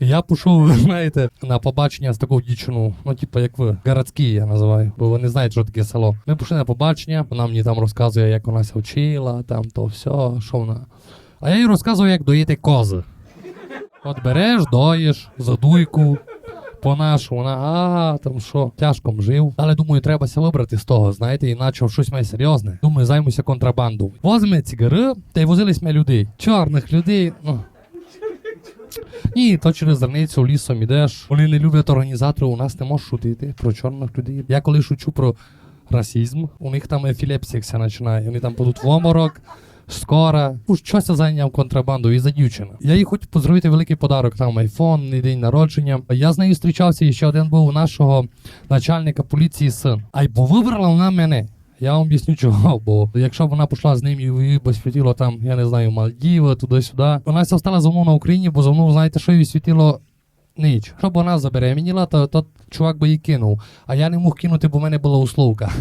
Я пішов, ви знаєте, на побачення з такою дівчиною, ну, типу, як ви, городські я називаю, бо ви не знаєте, що таке село. Ми пішли на побачення, вона мені там розказує, як вона ся вчила, там то все, що вона. А я їй розказую, як доїти кози. От береш, доїш, задуйку, по нашу, вона, а там що, тяжком жив. Але думаю, треба ся вибрати з того, знаєте, іначе щось має серйозне. Думаю, займуся контрабандою. Возьме цигари, та й возились ми людей. Чорних людей, ну. Ні, то через границю лісом ідеш. Вони не люблять організатори, у нас не можеш шутити про чорних людей. Я коли шучу про расизм, у них там епілепсія ся починає. Вони там будуть в оморок. Скоро, уж щось зайняв контрабанду і за дівчину. Я їй хочу зробити великий подарок, там айфон, день народження. Я з нею зустрічався, і ще один був у нашого начальника поліції син. А й бо вибрала вона мене. Я вам об'ясню чого, бо якщо б вона пішла з ним і їй би світило там, я не знаю, Мальдіви, туди-сюди. Вона ся стала за мною на Україні, бо за мною, знаєте, що їй світило ніч. Щоб вона забеременіла, то тот чувак би її кинув. А я не мог кинути, бо в мене була услуга.